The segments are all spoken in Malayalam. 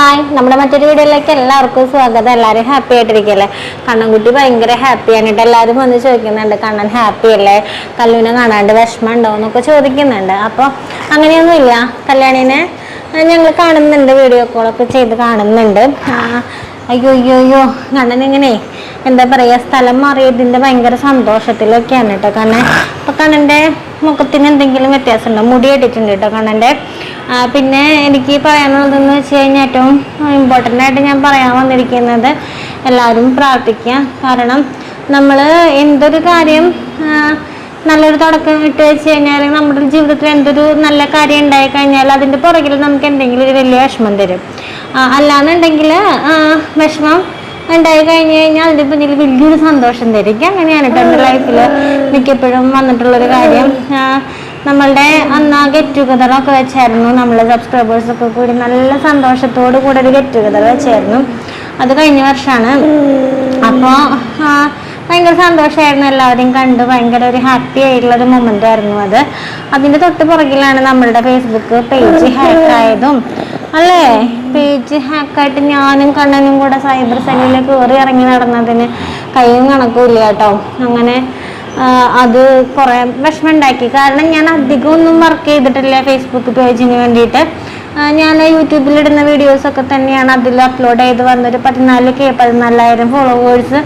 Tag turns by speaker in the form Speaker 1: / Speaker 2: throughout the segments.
Speaker 1: ഹായ് നമ്മുടെ മറ്റൊരു വീഡിയോയിലേക്ക് എല്ലാവർക്കും സ്വാഗതം. എല്ലാവരും ഹാപ്പി ആയിട്ടിരിക്കല്ലേ? കണ്ണൻകുട്ടി ഭയങ്കര ഹാപ്പി കേട്ടോ എല്ലാവരും വന്ന് ചോദിക്കുന്നുണ്ട് കണ്ണൻ ഹാപ്പി അല്ലേ? കല്ലുവിനെ കാണാണ്ട് വിഷമം ഉണ്ടോ എന്നൊക്കെ ചോദിക്കുന്നുണ്ട്. അപ്പോൾ അങ്ങനെയൊന്നുമില്ല. കല്യാണിനെ ഞങ്ങൾ കാണുന്നുണ്ട് വീഡിയോ കോളൊക്കെ ചെയ്ത് കാണുന്നുണ്ട്. അയ്യോ അയ്യോ അയ്യോ. കണ്ണൻ ഇങ്ങനെ എന്താ പറയുക സ്ഥലം മാറിയതിന്റെ ഭയങ്കര സന്തോഷത്തിലൊക്കെയാണ് കേട്ടോ കണ്ണൻ. അപ്പോൾ കണ്ണന്റെ മുഖത്തിന് എന്തെങ്കിലും വ്യത്യാസമുണ്ടോ? മുടി ഇട്ടിട്ടുണ്ട് കേട്ടോ കണ്ണന്റെ. പിന്നെ എനിക്ക് പറയാനുള്ളതെന്ന് വെച്ച് കഴിഞ്ഞാൽ ഏറ്റവും ഇമ്പോർട്ടന്റ് ആയിട്ട് ഞാൻ പറയാൻ വന്നിരിക്കുന്നത് എല്ലാവരും പ്രാർത്ഥിക്കുക. കാരണം നമ്മൾ എന്തൊരു കാര്യം നല്ലൊരു തുടക്കം ഇട്ട് വെച്ച് കഴിഞ്ഞാൽ നമ്മുടെ ജീവിതത്തിൽ എന്തൊരു നല്ല കാര്യം ഉണ്ടായി കഴിഞ്ഞാൽ അതിന്റെ പുറകിൽ നമുക്ക് എന്തെങ്കിലും ഒരു വലിയ വിഷമം തരും. അല്ലാന്നുണ്ടെങ്കിൽ വിഷമം ഉണ്ടായി കഴിഞ്ഞ് കഴിഞ്ഞാൽ അതിന്റെ പിന്നിൽ വലിയൊരു സന്തോഷം തരും. അങ്ങനെയാണ് എന്റെ ലൈഫിൽ മിക്കപ്പോഴും വന്നിട്ടുള്ളൊരു കാര്യം. നമ്മളുടെ അന്ന് ആ ഗെറ്റ് ടുഗദർ ഒക്കെ വെച്ചായിരുന്നു നമ്മൾ സബ്സ്ക്രൈബേഴ്സ് ഒക്കെ കൂടി നല്ല സന്തോഷത്തോടു കൂടെ ഒരു ഗെറ്റ് ടുഗദർ വെച്ചായിരുന്നു. അത് കഴിഞ്ഞ വർഷമാണ് അപ്പോൾ ഭയങ്കര സന്തോഷമായിരുന്നു എല്ലാവരെയും കണ്ട്. ഭയങ്കര ഒരു ഹാപ്പി ആയിട്ടുള്ള ഒരു മൊമെന്റ് ആയിരുന്നു അത്. അതിന്റെ തൊട്ട് പുറകിലാണ് നമ്മളുടെ ഫേസ്ബുക്ക് പേജ് ഹാക്ക് ആയതും. അല്ലേ? പേജ് ഹാക്കായിട്ട് ഞാനും കണ്ണനും കൂടെ സൈബർ സെല്ലിൽ കയറി ഇറങ്ങി നടന്നതിന് കയ്യും കണക്കും ഇല്ല കേട്ടോ. അങ്ങനെ അത് കുറേ വിഷമം ഉണ്ടാക്കി കാരണം ഞാൻ അധികം ഒന്നും വർക്ക് ചെയ്തിട്ടില്ല ഫേസ്ബുക്ക് പേജിന് വേണ്ടിയിട്ട്. ഞാൻ യൂട്യൂബിലിടുന്ന വീഡിയോസ് ഒക്കെ തന്നെയാണ് അതിൽ അപ്ലോഡ് ചെയ്ത് വന്നൊരു പതിനാല് കെ പതിനാലായിരം ഫോളോവേഴ്സ്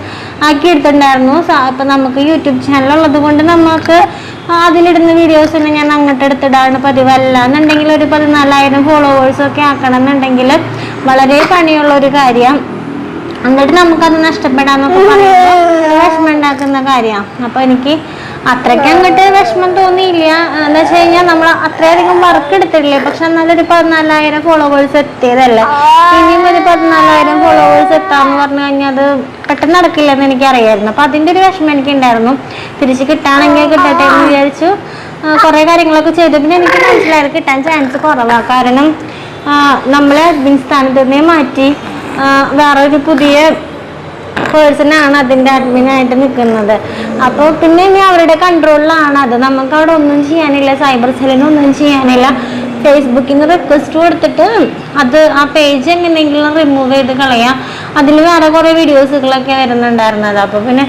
Speaker 1: ആക്കി എടുത്തിട്ടുണ്ടായിരുന്നു. അപ്പം നമുക്ക് യൂട്യൂബ് ചാനൽ ഉള്ളത് കൊണ്ട് നമുക്ക് അതിലിടുന്ന വീഡിയോസിന് ഞാൻ അങ്ങോട്ട് എടുത്തിടാണ് പതിവ്. അല്ല എന്നുണ്ടെങ്കിൽ ഒരു പതിനാലായിരം ഫോളോവേഴ്സൊക്കെ ആക്കണം എന്നുണ്ടെങ്കിൽ വളരെ പണിയുള്ള ഒരു കാര്യം. എന്നിട്ട് നമുക്കത് നഷ്ടപ്പെടാന്നൊക്കെ പറയുമ്പോൾ വിഷമം ഉണ്ടാക്കുന്ന കാര്യമാണ് അപ്പൊ എനിക്ക് അത്രയ്ക്ക് അങ്ങോട്ട് വിഷമം തോന്നിയില്ല. എന്താ വെച്ച് കഴിഞ്ഞാൽ നമ്മൾ അത്രയധികം വർക്ക് എടുത്തിട്ടില്ലേ. പക്ഷെ എന്നാലൊരു പതിനാലായിരം ഫോളോവേഴ്സ് എത്തിയതല്ലേ. ഇനിയും ഒരു പതിനാലായിരം ഫോളോവേഴ്സ് എത്താന്ന് പറഞ്ഞു കഴിഞ്ഞാൽ അത് പെട്ടെന്ന് നടക്കില്ലെന്ന് എനിക്ക് അറിയായിരുന്നു അപ്പൊ അതിന്റെ ഒരു വിഷമം എനിക്ക് ഉണ്ടായിരുന്നു തിരിച്ച് കിട്ടാണെങ്കിൽ കിട്ടട്ടെ എന്ന് വിചാരിച്ചു. കുറെ കാര്യങ്ങളൊക്കെ ചെയ്തു. പിന്നെ എനിക്ക് മനസ്സിലായത് കിട്ടാൻ ചാൻസ് കുറവാണ് കാരണം നമ്മളെ അഡ്മിൻ സ്ഥാനത്ത് നിന്നേ മാറ്റി. വേറൊരു പുതിയ പേഴ്സണാണ് അതിന്റെ അഡ്മിനായിട്ട് നിൽക്കുന്നത്. അപ്പോൾ പിന്നെ ഇനി അവരുടെ കൺട്രോളിലാണ് അത് നമുക്ക് അവിടെ ഒന്നും ചെയ്യാനില്ല. സൈബർ സെല്ലിന് ഒന്നും ചെയ്യാനില്ല. ഫേസ്ബുക്കിൽ നിന്ന് റിക്വസ്റ്റ് കൊടുത്തിട്ട് അത് ആ പേജ് എങ്ങനെയെങ്കിലും റിമൂവ് ചെയ്ത് കളയാം. അതിൽ വേറെ കുറേ വീഡിയോസുകളൊക്കെ വരുന്നുണ്ടായിരുന്നത് അപ്പോൾ പിന്നെ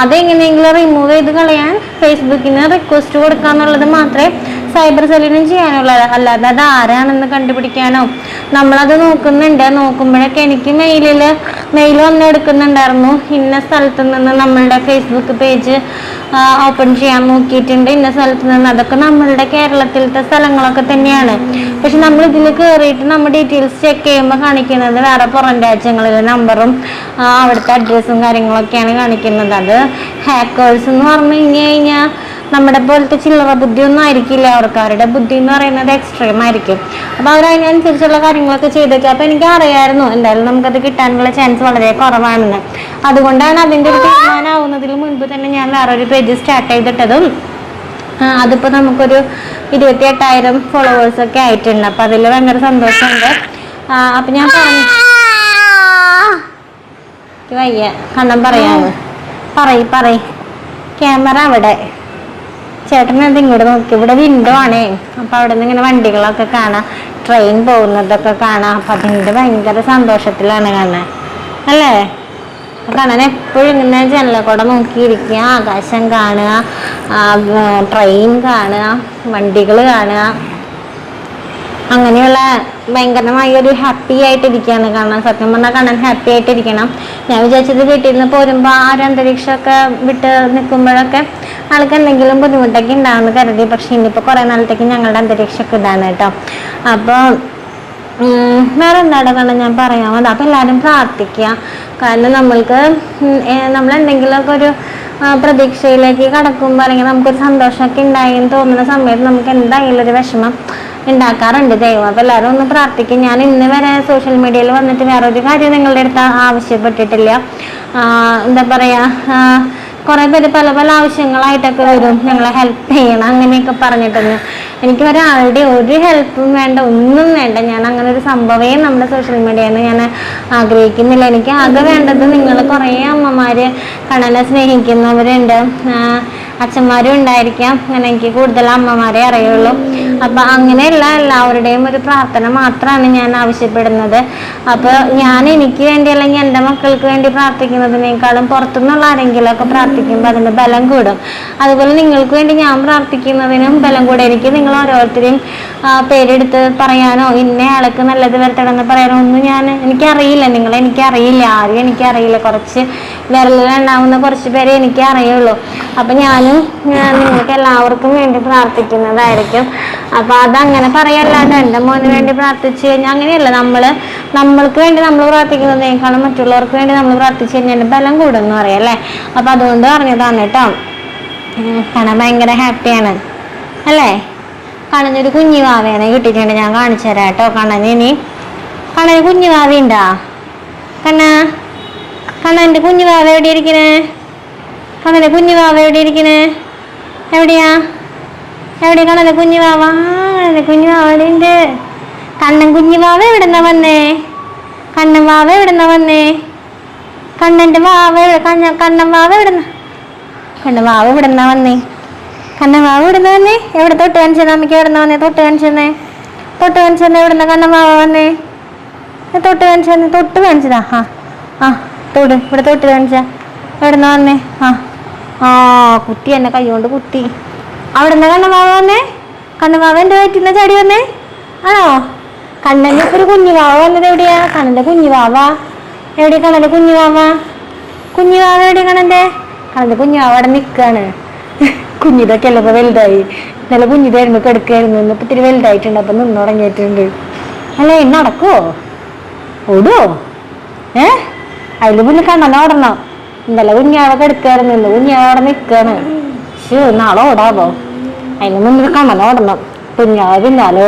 Speaker 1: അതെങ്ങനെയെങ്കിലും റിമൂവ് ചെയ്ത് കളയാൻ ഫേസ്ബുക്കിന് റിക്വസ്റ്റ് കൊടുക്കുക എന്നുള്ളത് മാത്രമേ സൈബർ സെല്ലിനും ചെയ്യാനുള്ളത്. അല്ലാതെ അത് ആരാണെന്ന് കണ്ടുപിടിക്കാനോ. നമ്മളത് നോക്കുന്നുണ്ട്. നോക്കുമ്പോഴൊക്കെ എനിക്ക് മെയിലിൽ മെയിൽ വന്ന് എടുക്കുന്നുണ്ടായിരുന്നു. ഇന്ന സ്ഥലത്ത് നിന്ന് നമ്മളുടെ ഫേസ്ബുക്ക് പേജ് ഓപ്പൺ ചെയ്യാൻ നോക്കിയിട്ടുണ്ട്. ഇന്ന സ്ഥലത്ത് നിന്ന് അതൊക്കെ നമ്മളുടെ കേരളത്തിലത്തെ സ്ഥലങ്ങളൊക്കെ തന്നെയാണ്. പക്ഷെ നമ്മൾ ഇതിൽ കയറിയിട്ട് നമ്മൾ ഡീറ്റെയിൽസ് ചെക്ക് ചെയ്യുമ്പോൾ കാണിക്കുന്നത് വേറെ പുറം രാജ്യങ്ങളിലെ നമ്പറും അവിടുത്തെ അഡ്രസ്സും കാര്യങ്ങളൊക്കെയാണ് കാണിക്കുന്നത്. അത് ഹാക്കേഴ്സ് എന്ന് പറഞ്ഞു കഴിഞ്ഞു കഴിഞ്ഞാൽ നമ്മുടെ പോലത്തെ ചില്ലറ ബുദ്ധിയൊന്നും ആയിരിക്കില്ല അവർക്ക് അവരുടെ ബുദ്ധി എന്ന് പറയുന്നത് എക്സ്ട്രീം ആയിരിക്കും. അപ്പൊ അവർ അതിനനുസരിച്ചുള്ള കാര്യങ്ങളൊക്കെ ചെയ്തേക്കും അപ്പൊ എനിക്ക് അറിയായിരുന്നു എന്തായാലും നമുക്കത് കിട്ടാനുള്ള ചാൻസ് വളരെ കുറവാണെന്ന്. അതുകൊണ്ടാണ് അതിന്റെ ഒരു തീരുമാനമാവുന്നതിന് മുൻപ് തന്നെ ഞാൻ വേറൊരു പേജ് സ്റ്റാർട്ട് ചെയ്തിട്ടതും ആ, അതിപ്പോ നമുക്കൊരു ഇരുപത്തി എട്ടായിരം ഫോളോവേഴ്സ് ഒക്കെ ആയിട്ടുണ്ട്. അപ്പൊ അതിൽ ഭയങ്കര സന്തോഷമുണ്ട്. അപ്പൊ ഞാൻ പറഞ്ഞു. വയ്യ. കണ്ണം പറയാമോ പറയ് പറയ്. ക്യാമറ അവിടെ. ചേട്ടൻ അത് ഇങ്ങോട്ട് നോക്കി? ഇവിടെ വിൻഡോ ആണേ. അപ്പൊ അവിടെ നിന്ന് ഇങ്ങനെ വണ്ടികളൊക്കെ കാണാം. ട്രെയിൻ പോകുന്നതൊക്കെ കാണാം. അപ്പൊ അതിന്റെ ഭയങ്കര സന്തോഷത്തിലാണ് കാണാൻ അല്ലേ? കാണാൻ എപ്പോഴും ഇങ്ങനെ ജനലക്കൂടെ നോക്കിയിരിക്കുക. ആകാശം കാണുക ട്രെയിൻ കാണുക വണ്ടികൾ കാണുക. അങ്ങനെയുള്ള ഭയങ്കരമായ ഒരു ഹാപ്പി ആയിട്ടിരിക്കുകയാണ്. കാണാൻ സത്യം പറഞ്ഞാൽ കാണാൻ ഹാപ്പി ആയിട്ടിരിക്കണം. ഞാൻ വിചാരിച്ചത് വീട്ടിൽ പോരുമ്പോൾ ആ ഒരു അന്തരീക്ഷമൊക്കെ വിട്ട് നിൽക്കുമ്പോഴൊക്കെ ആൾക്ക് എന്തെങ്കിലും ബുദ്ധിമുട്ടൊക്കെ ഉണ്ടാവുമെന്ന് കരുതി. പക്ഷേ ഇനിയിപ്പോൾ കുറേ നാളത്തേക്ക് ഞങ്ങളുടെ അന്തരീക്ഷമൊക്കെ ഇതാണ് കേട്ടോ. അപ്പോൾ വേറെ എന്താണ് കാരണം ഞാൻ പറയാമോ അപ്പോൾ അപ്പം എല്ലാവരും പ്രാർത്ഥിക്കുക. കാരണം നമ്മൾക്ക് നമ്മൾ എന്തെങ്കിലുമൊക്കെ ഒരു പ്രതീക്ഷയിലേക്ക് കടക്കുമ്പോൾ അല്ലെങ്കിൽ നമുക്കൊരു സന്തോഷമൊക്കെ ഉണ്ടായി എന്ന് തോന്നുന്ന സമയത്ത് നമുക്ക് എന്തായാലും ഒരു വിഷമം ഉണ്ടാക്കാറുണ്ട്. ദൈവം അപ്പൊ എല്ലാവരും ഒന്ന് പ്രാർത്ഥിക്കും. ഞാൻ ഇന്ന് വരെ സോഷ്യൽ മീഡിയയിൽ വന്നിട്ട് വേറെ ഒരു കാര്യം നിങ്ങളുടെ അടുത്ത് ആവശ്യപ്പെട്ടിട്ടില്ല. എന്താ പറയാ കുറേ പേര് പല പല ആവശ്യങ്ങളായിട്ടൊക്കെ വരും. ഞങ്ങളെ ഹെൽപ്പ് ചെയ്യണം അങ്ങനെയൊക്കെ പറഞ്ഞിട്ടൊന്ന് എനിക്ക് ഒരാളുടെ ഒരു ഹെൽപ്പും വേണ്ട ഒന്നും വേണ്ട. ഞാൻ അങ്ങനെ ഒരു സംഭവമേ നമ്മുടെ സോഷ്യൽ മീഡിയയിൽ നിന്ന് ഞാൻ ആഗ്രഹിക്കുന്നില്ല. എനിക്ക് ആകെ വേണ്ടത് നിങ്ങൾ കുറേ അമ്മമാര് കണ്ണനെ സ്നേഹിക്കുന്നവരുണ്ട്. അച്ഛന്മാരും ഉണ്ടായിരിക്കാം. അങ്ങനെ എനിക്ക് കൂടുതൽ അമ്മമാരെ അറിയുള്ളൂ. അപ്പൊ അങ്ങനെയല്ല എല്ലാവരുടെയും ഒരു പ്രാർത്ഥന മാത്രമാണ് ഞാൻ ആവശ്യപ്പെടുന്നത്. അപ്പൊ ഞാൻ എനിക്ക് വേണ്ടി അല്ലെങ്കിൽ എന്റെ മക്കൾക്ക് വേണ്ടി പ്രാർത്ഥിക്കുന്നതിനേക്കാളും പുറത്തുനിന്നുള്ള ആരെങ്കിലും ഒക്കെ പ്രാർത്ഥിക്കുമ്പോൾ അതിന് ബലം കൂടും. അതുപോലെ നിങ്ങൾക്ക് വേണ്ടി ഞാൻ പ്രാർത്ഥിക്കുന്നതിനും ബലം കൂടും എനിക്ക് നിങ്ങൾ ഓരോരുത്തരെയും പേരെടുത്ത് പറയാനോ ഇന്ന ആൾക്ക് നല്ലത് വരത്തണമെന്ന് പറയാനോ ഒന്നും ഞാൻ എനിക്കറിയില്ല. നിങ്ങളെ എനിക്കറിയില്ല. ആരും എനിക്കറിയില്ല. കുറച്ച് വിരലിലുണ്ടാവുന്ന കുറച്ച് പേരെ എനിക്ക് അപ്പൊ ഞാനും നിങ്ങൾക്ക് എല്ലാവർക്കും വേണ്ടി പ്രാർത്ഥിക്കുന്നതായിരിക്കും. അപ്പൊ അതങ്ങനെ പറയല്ലാണ്ട് എന്റെ മോന് വേണ്ടി പ്രാർത്ഥിച്ചു കഴിഞ്ഞാൽ അങ്ങനെയല്ല. നമ്മൾ നമ്മൾക്ക് വേണ്ടി നമ്മൾ പ്രാർത്ഥിക്കുന്നതിനേക്കാളും മറ്റുള്ളവർക്ക് വേണ്ടി നമ്മൾ പ്രാർത്ഥിച്ചു കഴിഞ്ഞാൽ എന്റെ ബലം കൂടുമെന്ന് പറയാം അല്ലേ? അപ്പൊ അതുകൊണ്ട് പറഞ്ഞതാണ് കേട്ടോ. കാണാൻ ഭയങ്കര ഹാപ്പിയാണ് അല്ലേ? കണ്ണനൊരു കുഞ്ഞു വാവേനെ കിട്ടിയിട്ടുണ്ട് ഞാൻ കാണിച്ചു തരാം കേട്ടോ ഇനി. കണ്ണന് കുഞ്ഞു വാവയുണ്ടാ കണ്ണ കണ്ണന്റെ കുഞ്ഞു വാവ എവിടെ ഇരിക്കണേ? കണ്ണന്റെ കുഞ്ഞു വാവ എവിടെ ഇരിക്കണേ? എവിടെയാ? എവിടെ കണ്ണന്റെ കുഞ്ഞു വാവ ആ, കുഞ്ഞു വാവ കണ്ണൻ കുഞ്ഞു വാവ എവിടുന്ന വന്നേ? കണ്ണൻ വാവ എവിടുന്ന വന്നേ? കണ്ണന്റെ വാവ കണ്ണ കണ്ണൻ വാവ എവിടുന്ന? കണ്ണൻ വാവ എവിടുന്ന വന്നേ? കണ്ണൻ വാവ എവിടുന്ന വന്നേ? എവിടെ തൊട്ട് കാണിച്ചത് അമ്മയ്ക്ക് എവിടുന്ന വന്നേ? തൊട്ട് കാണിച്ചെന്നേ? തൊട്ട് കാണിച്ചെന്നേ എവിടുന്ന കണ്ണൻ വാവ വന്നേ? തൊട്ട് കാണിച്ചെന്നേ തൊട്ട് കാണിച്ചതാ. ആ ആ തൊട്. ഇവിടെ തൊട്ട് കാണിച്ച. എവിടുന്ന വന്നേ? ആ ആ കുട്ടി എന്നെ കൈ കൊണ്ട് കുത്തി. അവിടുന്ന് കണ്ണമാവ വന്നേ? കണ്ണമാവ എന്റെ വയറ്റിന്ന് ചാടി വന്നേ? ആണോ? കണ്ണന്റെ ഒരു കുഞ്ഞുവാവ വന്നത് എവിടെയാ? കണ്ണന്റെ കുഞ്ഞുവാവ എവിടെ കണ്ണന്റെ കുഞ്ഞുവാവ കുഞ്ഞുവാവ എവിടെ കണ്ണന്റെ? കണ്ണന്റെ കുഞ്ഞുവാവ അവിടെ നിൽക്കാണ് കുഞ്ഞിതൊക്കെ അല്ല ഇപ്പൊ വലുതായി. നല്ല കുഞ്ഞിതായിരുന്നു കിടക്കായിരുന്നു ഇന്നിപ്പോ ഇത്തിരി വലുതായിട്ടുണ്ട്. അപ്പൊ നിന്ന് തുടങ്ങിയിട്ടുണ്ട്. അല്ലേ നടക്കുവോ? ഓടോ ഏ? അതിൽ പിന്നെ കണ്ണന ഓടണം. ഇന്നലെ കുഞ്ഞാവ കെടുക്കായിരുന്നു ഇന്ന് കുഞ്ഞാവ അവിടെ നിൽക്കാണ് ശോ നാളെ ഓടാവോ അതിന് മുന്നിൽ കണ്ണൻ ഓടണം. കുഞ്ഞാവ പിന്നാലെ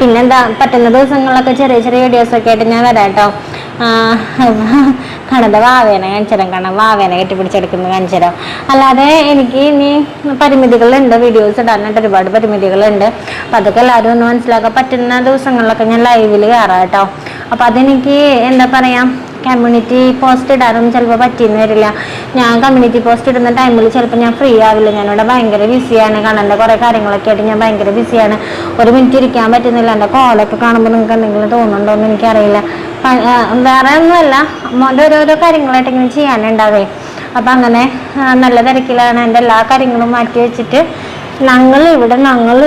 Speaker 1: പിന്നെന്താ? പറ്റുന്ന ദിവസങ്ങളിലൊക്കെ ചെറിയ ചെറിയ വീഡിയോസ് ഒക്കെ ആയിട്ട് ഞാൻ വരാട്ടോ. കേട്ടോ വാവേന വാവേനെ കാണിച്ചുതരാം. വാവേന കെട്ടിപ്പിടിച്ചെടുക്കുന്നത് കാണിച്ചരാം അല്ലാതെ എനിക്ക് ഇനി പരിമിതികളുണ്ട്. വീഡിയോസ് ഇടാനായിട്ട് ഒരുപാട് പരിമിതികളുണ്ട്. അപ്പം അതൊക്കെ എല്ലാവരും ഒന്ന് മനസ്സിലാക്കാൻ പറ്റുന്ന ദിവസങ്ങളിലൊക്കെ ഞാൻ ലൈവിൽ കയറാം കേട്ടോ. അപ്പം അതെനിക്ക് എന്താ പറയാ? കമ്മ്യൂണിറ്റി പോസ്റ്റ് ഇടാനൊന്നും ചിലപ്പോൾ പറ്റിയെന്ന് വരില്ല. ഞാൻ കമ്മ്യൂണിറ്റി പോസ്റ്റ് ഇടുന്ന ടൈമിൽ ചിലപ്പോൾ ഞാൻ ഫ്രീ ആവില്ല. ഞാനിവിടെ ഭയങ്കര ബിസിയാണ് കാണേണ്ട കുറേ കാര്യങ്ങളൊക്കെ ആയിട്ട് ഞാൻ ഭയങ്കര ബിസിയാണ് ഒരു മിനിറ്റ് ഇരിക്കാൻ പറ്റുന്നില്ല. എന്റെ കോളൊക്കെ കാണുമ്പോൾ നിങ്ങൾക്ക് എന്തെങ്കിലും തോന്നുന്നുണ്ടോ എന്ന് എനിക്കറിയില്ല. വേറെ ഒന്നുമല്ല. മോന്റെ ഓരോരോ കാര്യങ്ങളായിട്ട് ഇങ്ങനെ ചെയ്യാനുണ്ടാവേ. അപ്പം അങ്ങനെ നല്ല തിരക്കിലാണ്. എന്റെ എല്ലാ കാര്യങ്ങളും മാറ്റി വെച്ചിട്ട് ഞങ്ങളിവിടെ ഞങ്ങൾ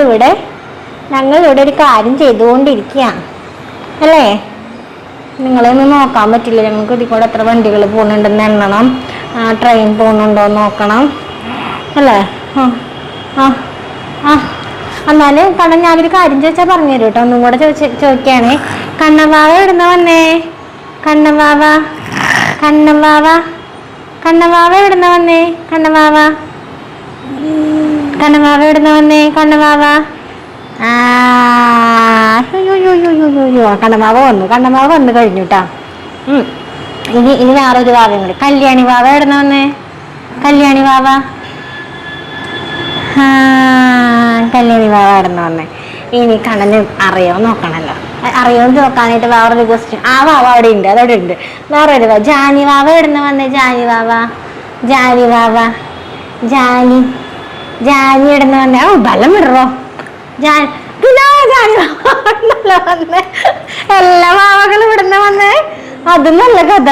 Speaker 1: ഇവിടെ ഒരു കാര്യം ചെയ്തുകൊണ്ടിരിക്കുകയാണ്. അല്ലേ? നിങ്ങളെ ഒന്നും നോക്കാൻ പറ്റില്ല. ഞങ്ങൾക്ക് ഇതിൽ കൂടെ എത്ര വണ്ടികൾ പോകുന്നുണ്ടെന്ന് എണ്ണണം. ട്രെയിൻ പോകുന്നുണ്ടോ എന്ന് നോക്കണം. അല്ലേ? ആ ആ ആ. എന്നാൽ ഞാനൊരു കാര്യം ചോദിച്ചാൽ പറഞ്ഞു തരും കേട്ടോ. ഒന്നും കൂടെ ചോദിച്ച ചോദിക്കുകയാണേ കണ്ണവാവ എവിടുന്ന വന്നേ? കണ്ണവാവ? കണ്ണവാവ? കണ്ണവാവ എവിടുന്ന വന്നേ? കണ്ണവാവ? കണ്ണവാവ എവിടുന്ന വന്നേ? കണ്ണവാവ? ആ അയ്യോ. കണ്ണമാവ വന്നു കണ്ണമാവ വന്നു കഴിഞ്ഞു കേട്ടാ ഇനി ഇനി വേറൊരു കൂടി കല്യാണി വാവ എവിടുന്ന വന്നേ? കല്യാണി വാവ. കല്യാണി വാവ എവിടുന്ന വന്നേ? ഇനി കണ്ണന് അറിയോ നോക്കണല്ലോ. അറിയോ നോക്കാനായിട്ട് വേറൊരു ക്വസ്റ്റ്യൻ ആ വാവ അവിടെ ഉണ്ട് അതവിടെ ഉണ്ട്. വേറൊരു വാ. ജാനി വാവ എവിടുന്ന വന്നേ? ജാനി വാവ. ജാനി വാവ. ജാനി. ജാനി ഇടുന്ന വന്നേ? ഓ ബലം വിടറോ. ജാൻ എല്ലാ വാവകളും ഇവിടുന്ന് വന്ന്. അതും നല്ല കഥ.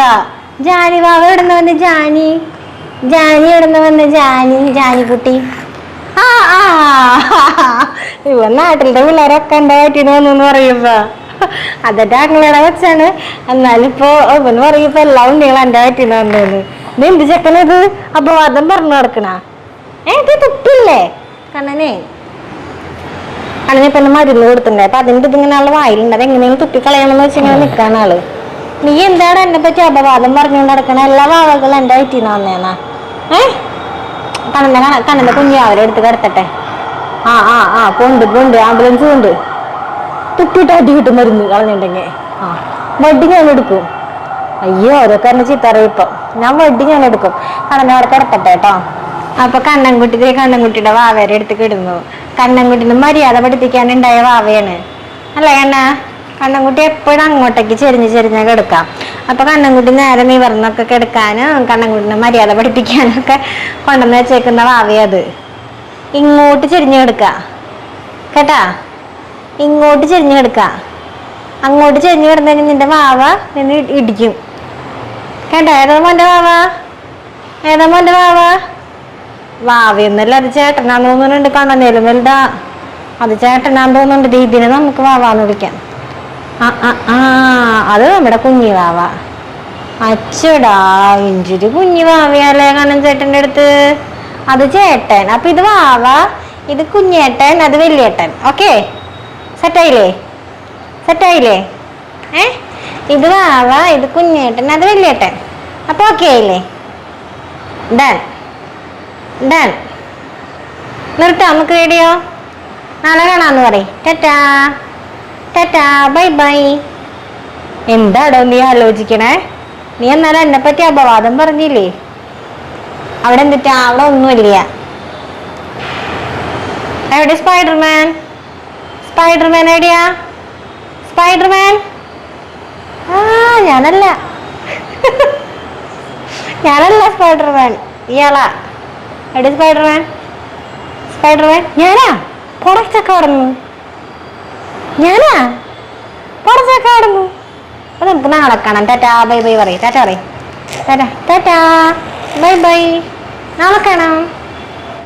Speaker 1: ജാനി വാവ ഇവിടുന്ന് വന്ന് ജാനി. ജാനി ഇവിടുന്ന് വന്ന് ജാനി ജാനിക്കുട്ടി. ആ ആ. ഇവ നാട്ടിലത്തെ പിള്ളേരൊക്കെ എന്റെ വയറ്റിന് വന്നു പറയുമ്പോ. അതെന്റെ ആങ്ങളയുടെ വെച്ചാണ് എന്നാലിപ്പോ ഇവന് പറയുമ്പോ എല്ലാ ഉണ്ടികളും എന്റെ വയറ്റിന് വന്നേന്ന്. നീ എന്ത് ചെക്കനത്? അപവാദം പറഞ്ഞു നടക്കണ. ഏ ഇത് തുപ്പില്ലേ? കണ്ണനെ. കണ്ണനിപ്പൊ മരുന്ന് കൊടുത്തിട്ടുണ്ട്. അപ്പൊ അതിന്റെ ഇതിങ്ങനെ ആൾ വായിലുണ്ട്. അത് എങ്ങനെയും തുപ്പി കളയണമെന്ന് വെച്ചിങ്ങനെ നിൽക്കാൻ ആൾ. നീ എന്താണ് എന്നെ പറ്റി അപവാദം പറഞ്ഞുകൊണ്ട് നടക്കണ? എല്ലാ വാവകളും എന്റെ വയറ്റിന്ന് വന്നേന്നാ. ഏ? കണ്ണന്റെ കണ്ണ- കണ്ണന്റെ കുഞ്ഞു അവരെ എടുത്ത് കിടത്തട്ടെ. ആ ആ ആ പോണ്ട് പോണ്ട് ആംബുലൻസ് കൊണ്ട് തുപ്പിട്ട് അടി കിട്ടും മരുന്ന് കളഞ്ഞിട്ടുണ്ടെങ്കിൽ. ആ വണ്ടി ഞാൻ എടുക്കും. അയ്യോ ഓരോ എന്നെ ചീത്തറിയിപ്പൊ ഞാൻ വണ്ടി ഞാൻ എടുക്കും. കണ്ണനെ അവിടെ കിടത്തട്ടെ കേട്ടോ. അപ്പൊ കണ്ണൻകുട്ടി കണ്ണൻകുട്ടിയുടെ വാവേരെ എടുത്ത് കിടുന്നു. കണ്ണൻകുട്ടിന് മര്യാദ പഠിപ്പിക്കാനുണ്ടായ വാവയാണ്. അല്ലേ കണ്ണ? കണ്ണൻകുട്ടി എപ്പോഴും അങ്ങോട്ടേക്ക് ചെരിഞ്ഞ് ചെരിഞ്ഞ കിടക്കാം. അപ്പൊ കണ്ണൻകുട്ടി നേരെ നിവർന്നൊക്കെ കിടക്കാനും കണ്ണൻകുട്ടിനെ മര്യാദ പഠിപ്പിക്കാനൊക്കെ കൊണ്ടുവന്ന് വെച്ചേക്കുന്ന വാവയത് ഇങ്ങോട്ട് ചെരിഞ്ഞ് കെടുക്ക. കേട്ടാ? ഇങ്ങോട്ട് ചെരിഞ്ഞ് കെടുക്ക. അങ്ങോട്ട് ചെരിഞ്ഞ് കിടന്നു കഴിഞ്ഞാൽ നിന്റെ വാവ നിന്ന് ഇടിക്കും. കേട്ടാ? ഏതാ മോന്റെ വാവ? ഏതാ മോന്റെ വാവ? വാവയൊന്നല്ല അത് ചേട്ടനാന്ന് തോന്നുന്നുണ്ട് കണ്ണനേലും വലുതാ. അത് ചേട്ടനാന്ന് തോന്നുന്നുണ്ട് ദീപിനെ നമുക്ക് വാവാന്ന് വിളിക്കാം. ആ ആ ആ അത് നമ്മുടെ കുഞ്ഞി വാവ. അച്ചടാ ഇഞ്ചൊരു കുഞ്ഞി വാവിയാലേ കണ്ണൻ ചേട്ടന്റെ അടുത്ത്. അത് ചേട്ടൻ. അപ്പൊ ഇത് വാവ ഇത് കുഞ്ഞേട്ടൻ അത് വലിയേട്ടൻ ഓക്കെ? സെറ്റായില്ലേ? സെറ്റായില്ലേ? ഏ? ഇത് വാവ ഇത് കുഞ്ഞേട്ടൻ അത് വലിയേട്ടൻ അപ്പൊ ഓക്കെ ആയില്ലേ? ഡൺ. ഡൺ. നിർത്താം നമുക്ക് റേഡിയോ നാളെ കാണാന്ന് പറയും. ടാറ്റാ. Tata bye bye. എന്താടോ നീ ആലോചിക്കണേ? നീ എന്നാലും എന്നെ പറ്റി അപവാദം പറഞ്ഞില്ലേ? അവിടെ എന്തിട്ടാ? അവിടെ ഒന്നുമില്ല. എവിടെ സ്പൈഡർമാൻ? സ്പൈഡർമാൻ എവിടെയാ? സ്പൈഡർമാൻ? ആ ഞാനല്ല. ഞാനല്ല സ്പൈഡർമാൻ. ഇയാളാ. എവിടെ സ്പൈഡർമാൻ. സ്പൈഡർമാൻ ഞാനാ? പുറത്തൊക്കെ കടന്നു. ഞാനാ? പുറത്തൊക്കെ കടന്നു. അത് നമുക്ക് നാളെ കാണാം? ടാറ്റാ ബൈ ബൈ പറയും. ടാറ്റ പറയും. Tata tata. Bye bye. നാളെ കാണാം.